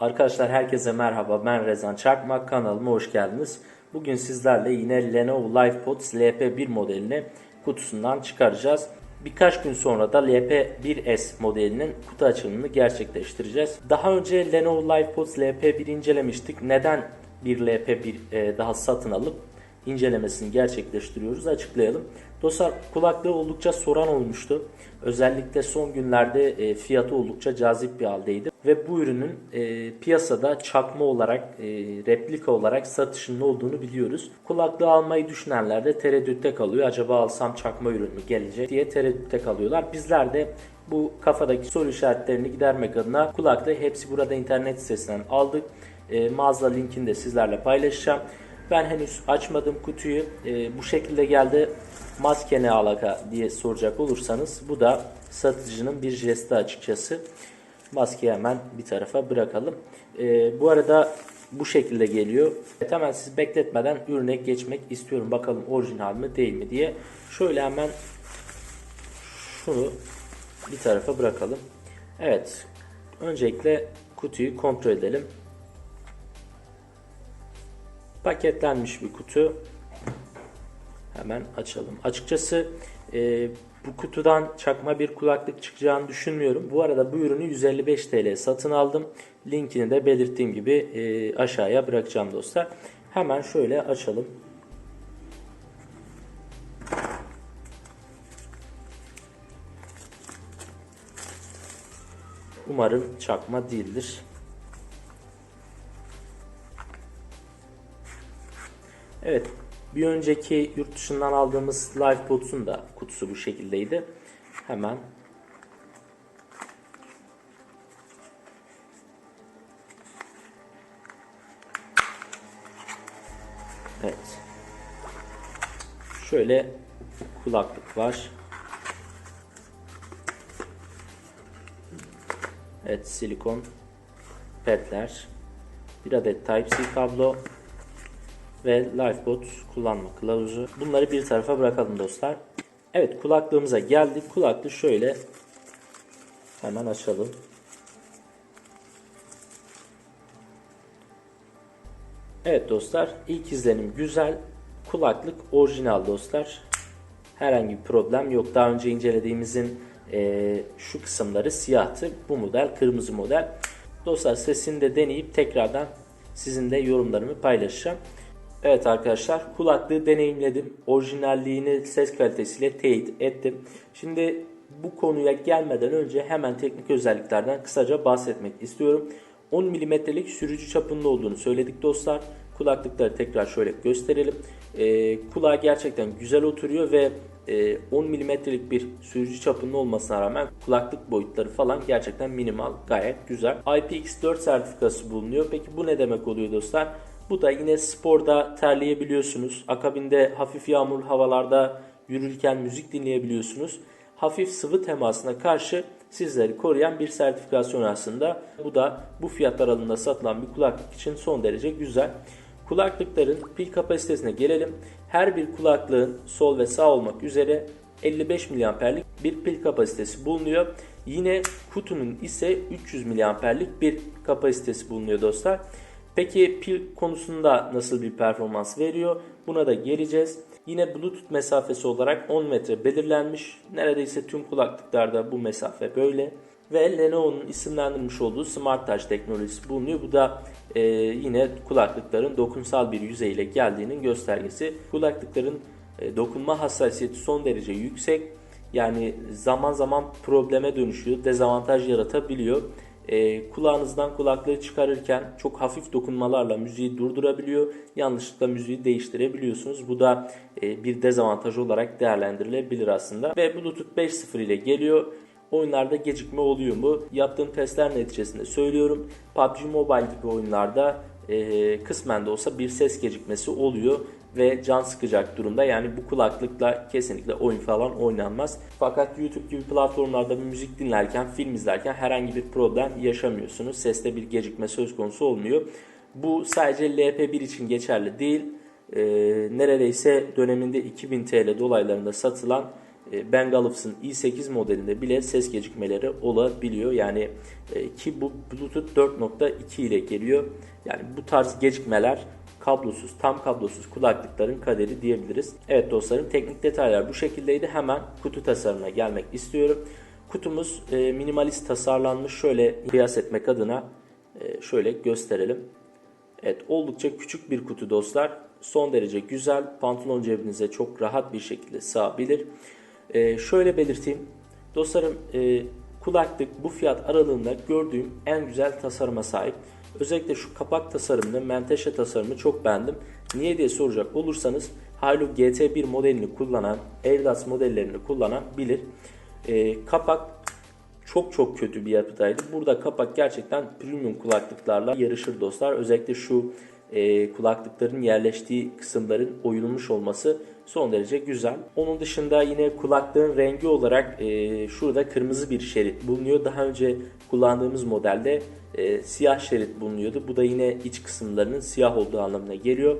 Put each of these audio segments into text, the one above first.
Arkadaşlar herkese merhaba ben Rezan Çakmak kanalıma hoş geldiniz. Bugün sizlerle yine Lenovo LifePods LP1 modelini kutusundan çıkaracağız. Birkaç gün sonra da LP1S modelinin kutu açılımını gerçekleştireceğiz. Daha önce Lenovo LifePods LP1 incelemiştik. Neden bir LP1 e, daha satın alıp incelemesini gerçekleştiriyoruz açıklayalım. Dostlar kulaklığı oldukça soran olmuştu. Özellikle son günlerde e, fiyatı oldukça cazip bir haldeydi. Ve bu ürünün e, piyasada çakma olarak, e, replika olarak satışının olduğunu biliyoruz. Kulaklığı almayı düşünenler de tereddütte kalıyor. Acaba alsam çakma ürün mü gelecek diye tereddütte kalıyorlar. Bizler de bu kafadaki soru işaretlerini gidermek adına kulaklığı hepsi burada internet sitesinden aldık. E, mağaza linkini de sizlerle paylaşacağım. Ben henüz açmadım kutuyu. E, bu şekilde geldi. Maske ne alaka diye soracak olursanız bu da satıcının bir jesti açıkçası. Maskeyi hemen bir tarafa bırakalım. E, bu arada bu şekilde geliyor. Evet, hemen sizi bekletmeden ürüne geçmek istiyorum. Bakalım orijinal mi değil mi diye. Şöyle hemen şunu bir tarafa bırakalım. Evet. Öncelikle kutuyu kontrol edelim. Paketlenmiş bir kutu. Hemen açalım. Açıkçası e, bu kutudan çakma bir kulaklık çıkacağını düşünmüyorum. Bu arada bu ürünü 155 TL satın aldım. Linkini de belirttiğim gibi e, aşağıya bırakacağım dostlar. Hemen şöyle açalım. Umarım çakma değildir. Evet bir önceki yurt dışından aldığımız LifeBots'un da kutusu bu şekildeydi. Hemen Evet. Şöyle kulaklık var. Evet silikon pedler. Bir adet Type-C kablo ve Lifebot kullanma kılavuzu. Bunları bir tarafa bırakalım dostlar. Evet kulaklığımıza geldik. Kulaklığı şöyle hemen açalım. Evet dostlar ilk izlenim güzel. Kulaklık orijinal dostlar. Herhangi bir problem yok. Daha önce incelediğimizin e, şu kısımları siyahtı. Bu model kırmızı model. Dostlar sesini de deneyip tekrardan sizin de yorumlarımı paylaşacağım. Evet arkadaşlar kulaklığı deneyimledim. Orijinalliğini ses kalitesiyle teyit ettim. Şimdi bu konuya gelmeden önce hemen teknik özelliklerden kısaca bahsetmek istiyorum. 10 mm'lik sürücü çapının olduğunu söyledik dostlar. Kulaklıkları tekrar şöyle gösterelim. E, kulağa gerçekten güzel oturuyor ve e, 10 mm'lik bir sürücü çapının olmasına rağmen kulaklık boyutları falan gerçekten minimal, gayet güzel. IPX4 sertifikası bulunuyor. Peki bu ne demek oluyor dostlar? Bu da yine sporda terleyebiliyorsunuz. Akabinde hafif yağmurlu havalarda yürürken müzik dinleyebiliyorsunuz. Hafif sıvı temasına karşı sizleri koruyan bir sertifikasyon aslında. Bu da bu fiyat aralığında satılan bir kulaklık için son derece güzel. Kulaklıkların pil kapasitesine gelelim. Her bir kulaklığın sol ve sağ olmak üzere 55 mAh'lik bir pil kapasitesi bulunuyor. Yine kutunun ise 300 mAh'lik bir kapasitesi bulunuyor dostlar. Peki pil konusunda nasıl bir performans veriyor? Buna da geleceğiz. Yine Bluetooth mesafesi olarak 10 metre belirlenmiş. Neredeyse tüm kulaklıklarda bu mesafe böyle. Ve Lenovo'nun isimlendirmiş olduğu Smart Touch teknolojisi bulunuyor. Bu da e, yine kulaklıkların dokunsal bir yüzeyle geldiğinin göstergesi. Kulaklıkların e, dokunma hassasiyeti son derece yüksek. Yani zaman zaman probleme dönüşüyor, dezavantaj yaratabiliyor e, kulağınızdan kulaklığı çıkarırken çok hafif dokunmalarla müziği durdurabiliyor. Yanlışlıkla müziği değiştirebiliyorsunuz. Bu da e, bir dezavantaj olarak değerlendirilebilir aslında. Ve Bluetooth 5.0 ile geliyor. Oyunlarda gecikme oluyor mu? Yaptığım testler neticesinde söylüyorum. PUBG Mobile gibi oyunlarda e, kısmen de olsa bir ses gecikmesi oluyor ve can sıkacak durumda. Yani bu kulaklıkla kesinlikle oyun falan oynanmaz. Fakat YouTube gibi platformlarda bir müzik dinlerken, film izlerken herhangi bir problem yaşamıyorsunuz. Seste bir gecikme söz konusu olmuyor. Bu sadece LP1 için geçerli değil. Ee, neredeyse döneminde 2000 TL dolaylarında satılan e, Bang Olufsen i8 modelinde bile ses gecikmeleri olabiliyor. Yani e, ki bu Bluetooth 4.2 ile geliyor. Yani bu tarz gecikmeler kablosuz, tam kablosuz kulaklıkların kaderi diyebiliriz. Evet dostlarım teknik detaylar bu şekildeydi. Hemen kutu tasarımına gelmek istiyorum. Kutumuz e, minimalist tasarlanmış. Şöyle kıyas etmek adına şöyle gösterelim. Evet oldukça küçük bir kutu dostlar. Son derece güzel. Pantolon cebinize çok rahat bir şekilde sığabilir. E, şöyle belirteyim. Dostlarım e, kulaklık bu fiyat aralığında gördüğüm en güzel tasarıma sahip. Özellikle şu kapak tasarımını, menteşe tasarımını çok beğendim. Niye diye soracak olursanız Hilo GT1 modelini kullanan, Airbus modellerini kullanan bilir. E, kapak çok çok kötü bir yapıdaydı. Burada kapak gerçekten premium kulaklıklarla yarışır dostlar. Özellikle şu e, kulaklıkların yerleştiği kısımların oyulmuş olması son derece güzel. Onun dışında yine kulaklığın rengi olarak e, şurada kırmızı bir şerit bulunuyor. Daha önce kullandığımız modelde e, siyah şerit bulunuyordu. Bu da yine iç kısımlarının siyah olduğu anlamına geliyor.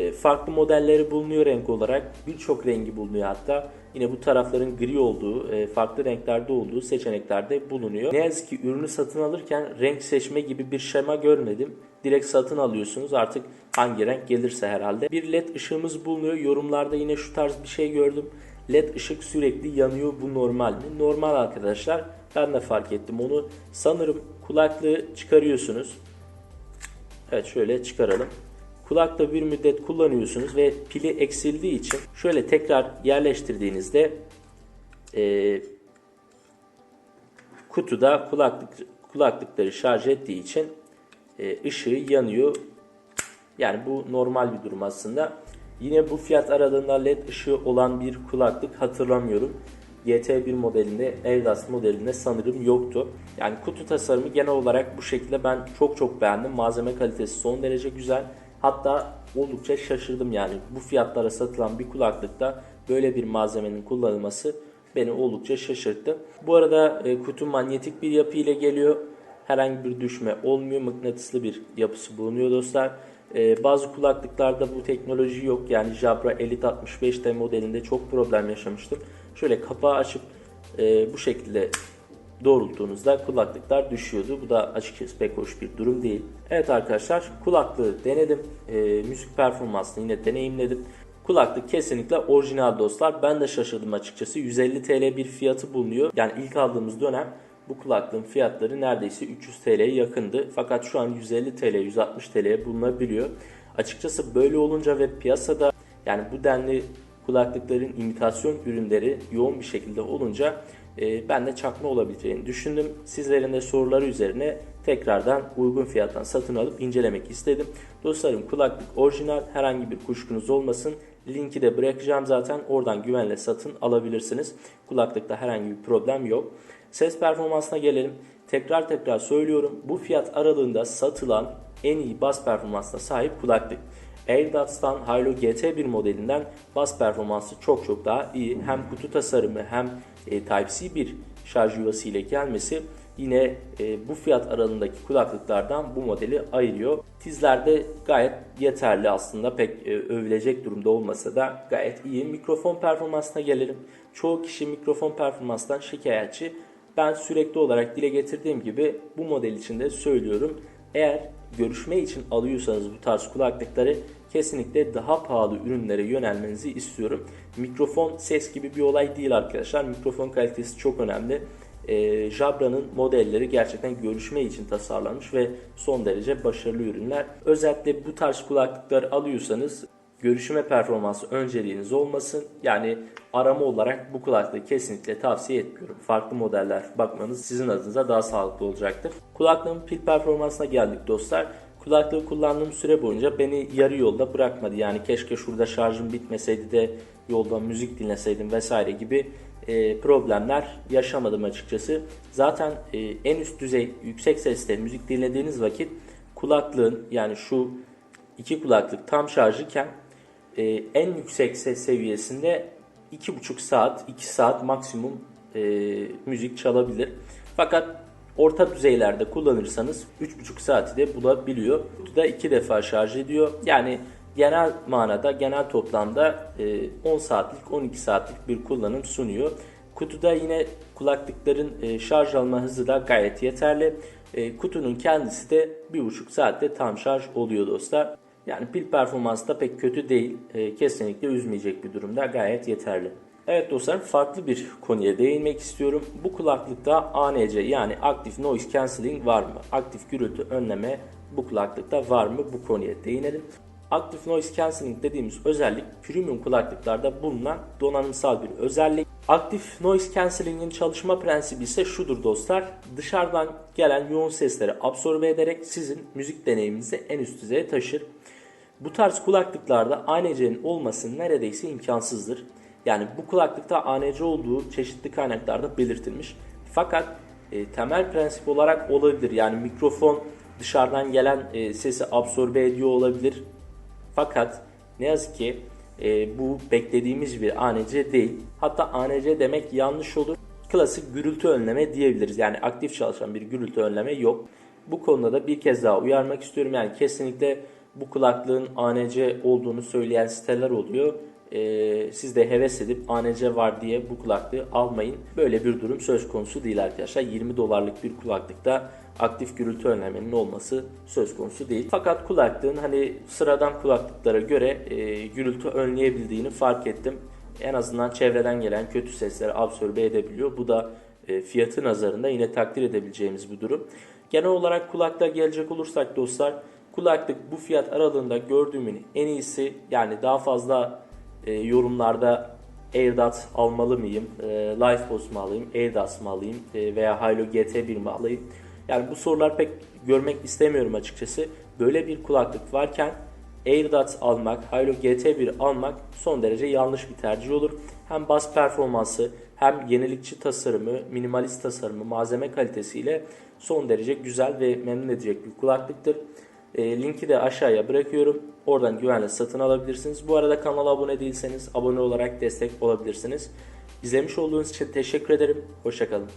E, farklı modelleri bulunuyor renk olarak. Birçok rengi bulunuyor hatta. Yine bu tarafların gri olduğu, e, farklı renklerde olduğu seçeneklerde bulunuyor. Ne yazık ki ürünü satın alırken renk seçme gibi bir şema görmedim. Direkt satın alıyorsunuz artık hangi renk gelirse herhalde. Bir led ışığımız bulunuyor. Yorumlarda yine şu tarz bir şey gördüm. Led ışık sürekli yanıyor. Bu normal mi? Normal arkadaşlar. Ben de fark ettim onu. Sanırım kulaklığı çıkarıyorsunuz. Evet şöyle çıkaralım. Kulakta bir müddet kullanıyorsunuz ve pili eksildiği için şöyle tekrar yerleştirdiğinizde e, kutuda kulaklık kulaklıkları şarj ettiği için e, ışığı yanıyor. Yani bu normal bir durum aslında. Yine bu fiyat aralığında led ışığı olan bir kulaklık hatırlamıyorum. GT1 modelinde, Eldas modelinde sanırım yoktu. Yani kutu tasarımı genel olarak bu şekilde ben çok çok beğendim. Malzeme kalitesi son derece güzel. Hatta oldukça şaşırdım yani bu fiyatlara satılan bir kulaklıkta böyle bir malzemenin kullanılması beni oldukça şaşırttı. Bu arada e, kutu manyetik bir yapı ile geliyor. Herhangi bir düşme olmuyor. Mıknatıslı bir yapısı bulunuyor dostlar. E, bazı kulaklıklarda bu teknoloji yok. Yani Jabra Elite 65T modelinde çok problem yaşamıştım. Şöyle kapağı açıp e, bu şekilde doğrulttuğunuzda kulaklıklar düşüyordu. Bu da açıkçası pek hoş bir durum değil. Evet arkadaşlar kulaklığı denedim. E, müzik performansını yine deneyimledim. Kulaklık kesinlikle orijinal dostlar. Ben de şaşırdım açıkçası. 150 TL bir fiyatı bulunuyor. Yani ilk aldığımız dönem bu kulaklığın fiyatları neredeyse 300 TL'ye yakındı. Fakat şu an 150 TL, 160 TL'ye bulunabiliyor. Açıkçası böyle olunca ve piyasada yani bu denli kulaklıkların imitasyon ürünleri yoğun bir şekilde olunca ben de çakma olabileceğini düşündüm. Sizlerin de soruları üzerine tekrardan uygun fiyattan satın alıp incelemek istedim. Dostlarım kulaklık orijinal herhangi bir kuşkunuz olmasın. Linki de bırakacağım zaten oradan güvenle satın alabilirsiniz. Kulaklıkta herhangi bir problem yok. Ses performansına gelelim. Tekrar tekrar söylüyorum bu fiyat aralığında satılan en iyi bas performansına sahip kulaklık. AirDots'tan Hilo GT1 modelinden bas performansı çok çok daha iyi. Hem kutu tasarımı hem e, Type-C bir şarj yuvası ile gelmesi yine e, bu fiyat aralığındaki kulaklıklardan bu modeli ayırıyor. Tizlerde gayet yeterli aslında pek e, övülecek durumda olmasa da gayet iyi. Mikrofon performansına gelelim. Çoğu kişi mikrofon performanstan şikayetçi. Ben sürekli olarak dile getirdiğim gibi bu model için de söylüyorum. Eğer görüşme için alıyorsanız bu tarz kulaklıkları kesinlikle daha pahalı ürünlere yönelmenizi istiyorum. Mikrofon ses gibi bir olay değil arkadaşlar. Mikrofon kalitesi çok önemli. E, Jabra'nın modelleri gerçekten görüşme için tasarlanmış ve son derece başarılı ürünler. Özellikle bu tarz kulaklıkları alıyorsanız görüşme performansı önceliğiniz olmasın. Yani arama olarak bu kulaklığı kesinlikle tavsiye etmiyorum. Farklı modeller bakmanız sizin adınıza daha sağlıklı olacaktır. Kulaklığın pil performansına geldik dostlar. Kulaklığı kullandığım süre boyunca beni yarı yolda bırakmadı. Yani keşke şurada şarjım bitmeseydi de yolda müzik dinleseydim vesaire gibi e, problemler yaşamadım açıkçası. Zaten e, en üst düzey yüksek sesle müzik dinlediğiniz vakit kulaklığın yani şu iki kulaklık tam şarjıken e, en yüksek ses seviyesinde 2,5 saat 2 saat maksimum e, müzik çalabilir. Fakat orta düzeylerde kullanırsanız 3,5 saati de bulabiliyor. Bu da 2 defa şarj ediyor. Yani genel manada, genel toplamda e, 10 saatlik, 12 saatlik bir kullanım sunuyor. Kutuda yine kulaklıkların e, şarj alma hızı da gayet yeterli. E, kutunun kendisi de 1,5 saatte tam şarj oluyor dostlar. Yani pil performansı da pek kötü değil. E, kesinlikle üzmeyecek bir durumda. Gayet yeterli. Evet dostlar farklı bir konuya değinmek istiyorum. Bu kulaklıkta ANC yani Active Noise Cancelling var mı? Aktif gürültü önleme bu kulaklıkta var mı? Bu konuya değinelim. Active Noise Cancelling dediğimiz özellik premium kulaklıklarda bulunan donanımsal bir özellik. Active Noise Cancelling'in çalışma prensibi ise şudur dostlar. Dışarıdan gelen yoğun sesleri absorbe ederek sizin müzik deneyiminizi en üst düzeye taşır. Bu tarz kulaklıklarda ANC'nin olması neredeyse imkansızdır. Yani bu kulaklıkta ANC olduğu çeşitli kaynaklarda belirtilmiş. Fakat e, temel prensip olarak olabilir. Yani mikrofon dışarıdan gelen e, sesi absorbe ediyor olabilir. Fakat ne yazık ki e, bu beklediğimiz bir ANC değil. Hatta ANC demek yanlış olur. Klasik gürültü önleme diyebiliriz. Yani aktif çalışan bir gürültü önleme yok. Bu konuda da bir kez daha uyarmak istiyorum. Yani kesinlikle bu kulaklığın ANC olduğunu söyleyen siteler oluyor. Ee, siz de heves edip ANC var diye bu kulaklığı almayın. Böyle bir durum söz konusu değil arkadaşlar. 20 dolarlık bir kulaklıkta aktif gürültü önlemenin olması söz konusu değil. Fakat kulaklığın hani sıradan kulaklıklara göre e, gürültü önleyebildiğini fark ettim. En azından çevreden gelen kötü sesleri absorbe edebiliyor. Bu da e, fiyatı nazarında yine takdir edebileceğimiz bir durum. Genel olarak kulaklığa gelecek olursak dostlar kulaklık bu fiyat aralığında gördüğümün en iyisi yani daha fazla e, yorumlarda AirDots almalı mıyım, e, LifeBoss mu alayım, AirDots mı alayım e, veya Hilo GT1 mi alayım? Yani bu sorular pek görmek istemiyorum açıkçası. Böyle bir kulaklık varken AirDots almak, Hilo GT1 almak son derece yanlış bir tercih olur. Hem bas performansı hem yenilikçi tasarımı, minimalist tasarımı, malzeme kalitesiyle son derece güzel ve memnun edecek bir kulaklıktır. E, linki de aşağıya bırakıyorum. Oradan güvenle satın alabilirsiniz. Bu arada kanala abone değilseniz abone olarak destek olabilirsiniz. İzlemiş olduğunuz için teşekkür ederim. Hoşçakalın.